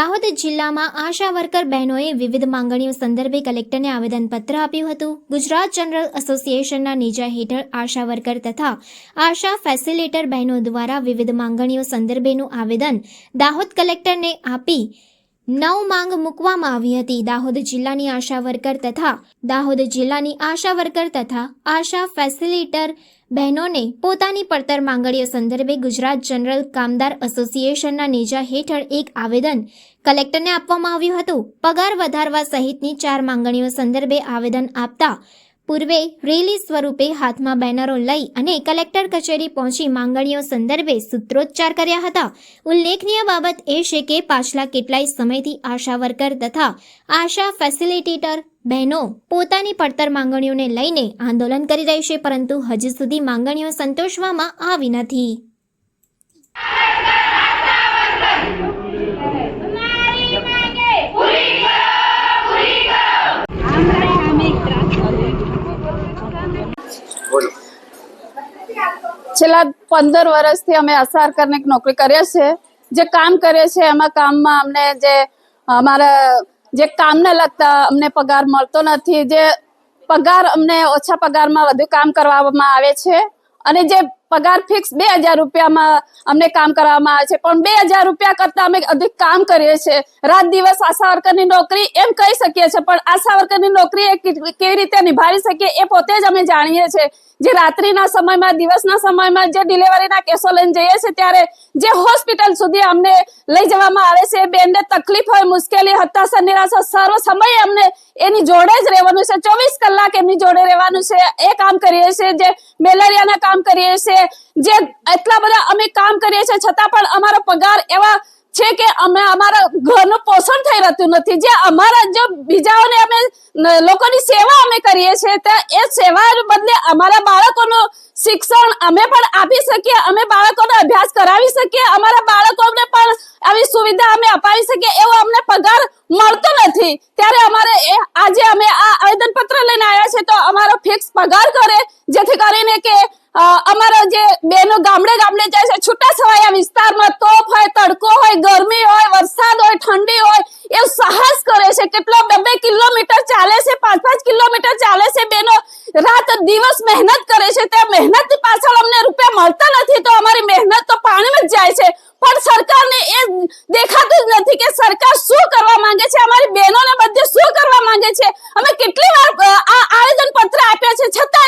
દાહોદ જિલ્લામાં આશા વર્કર બહેનોએ વિવિધ માંગણીઓ સંદર્ભે કલેક્ટરને આવેદનપત્ર આપ્યું હતું. ગુજરાત જનરલ એસોસિએશનના નેજા હેઠળ આશા વર્કર તથા આશા ફેસિલિટર બહેનો દ્વારા વિવિધ માંગણીઓ સંદર્ભેનું આવેદન દાહોદ કલેક્ટરને આપી નવ માંગ મૂકવામાં આવી હતી. દાહોદ જિલ્લાની આશા વર્કર તથા દાહોદ જિલ્લાની આશા વર્કર તથા આશા ફેસિલિટર બહેનોને પોતાની પડતર માંગણીઓ સંદર્ભે ગુજરાત જનરલ કામદાર એસોસિએશનના નેજા હેઠળ એક આવેદન કલેક્ટરને આપવામાં આવ્યું હતું. પગાર વધારવા સહિતની ચાર માંગણીઓ સંદર્ભે આવેદન આપતા પૂર્વે રેલી સ્વરૂપે હાથમાં બેનરો લઈ અને કલેક્ટર કચેરી પહોંચી માંગણીઓ સંદર્ભે સૂત્રોચ્ચાર કર્યા હતા. ઉલ્લેખનીય બાબત એ છે કે પાછલા કેટલાય સમયથી આશા વર્કર તથા આશા ફેસિલિટેટર બહેનો પોતાની પડતર માંગણીઓને લઈને આંદોલન કરી રહી છે, પરંતુ હજુ સુધી માંગણીઓ સંતોષવામાં આવી નથી અમારી માંગે પૂરી કરો પૂરી કરો અમારે સામે બોલો. છેલ્લા પંદર વર્ષથી અમે અસાર કરીને નોકરી કરીએ છીએ. જે કામ કરીએ છીએ એમાં કામમાં અમને જે અમારા જે કામને લગતા અમને પગાર મળતો નથી, જે પગાર અમને ઓછા પગારમાં વધુ કામ કરવામાં આવે છે અને જે પગાર ફિક્સ બે હજાર રૂપિયામાં અમને કામ કરવામાં આવે છે. પણ બે હજાર રૂપિયા કરતા અમે અધિક કામ કરીએ છીએ. રાત દિવસ આશા વર્કરની નોકરી એમ કહી શકીએ છીએ, પણ આશા વર્કરની નોકરી એ કેવી રીતે નિભાવી શકીએ એ પોતે જ અમે જાણીએ છીએ. જે રાત્રિના સમયમાં, દિવસના સમયમાં જે ડિલિવરીના કેસો લઈને જઈએ છીએ, ત્યારે જે હોસ્પિટલ સુધી અમને લઈ જવામાં આવે છે બેનને તકલીફ હોય, મુશ્કેલી, હતાશા, નિરાશા સર્વ સમય અમને એની જોડે જ રહેવાનું છે. ચોવીસ કલાક એમની જોડે રહેવાનું છે. એ કામ કરીએ છીએ. જે મેલેરિયાના કામ કરીએ છીએ જે એટલા બધા અમે કામ કરીએ છીએ, છતાં પણ અમારો પગાર એવા છે કે અમે અમારા ઘરનું પોષણ થઈ રહેતું નથી. જે અમારા જો બીજાઓને અમે લોકોની સેવા અમે કરીએ છીએ, તો એ સેવા બદલે અમારા બાળકોનું શિક્ષણ અમે પણ આપી શકીએ, અમે બાળકોને અભ્યાસ કરાવી શકીએ, અમારા બાળકોને પણ આવી સુવિધા અમે અપાવી શકીએ, એવો અમને પગાર મળતો નથી. ત્યારે અમારે આજે અમે આ આવેદન પત્ર લઈને આવ્યા છે તો અમારો ફિક્સ પગાર કરે, જેથી કરીને કે અમારા જે બેનો ગામડે ગામડે જાય છે છૂટા છવાયા વિસ્તારમાં તોપ હોય, તડકો હોય, ગરમી હોય, વરસાદ હોય, ઠંડી હોય, એ સાહસ કરે છે. કેટલો બે બે કિલોમીટર ચાલે છે, પાંચ પાંચ કિલોમીટર ચાલે છે બેનો રાત દિવસ મહેનત કરે છે, તે મહેનત પાછળ અમને રૂપિયા મળતા નથી, તો અમારી મહેનત તો પાણીમાં જ જાય છે. પણ સરકારને એ દેખાતું જ નથી કે સરકાર શું કરવા માંગે છે, અમારી બહેનોને બધે શું કરવા માંગે છે? અમે કેટલી વાર આ આવેદન પત્ર આપ્યા છે છતાંય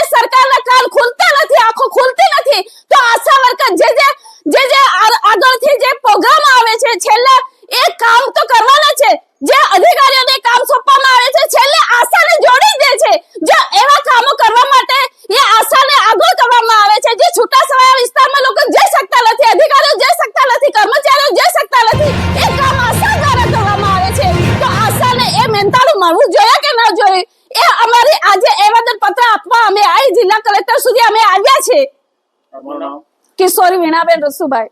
મળવું જોઈએ કે ન જોઈએ એ અમારી આજે આવેદન પત્ર આપવા અમે આ જિલ્લા કલેક્ટર સુધી અમે આવ્યા છે. કિશોરી વીણાબેન રસુભાઈ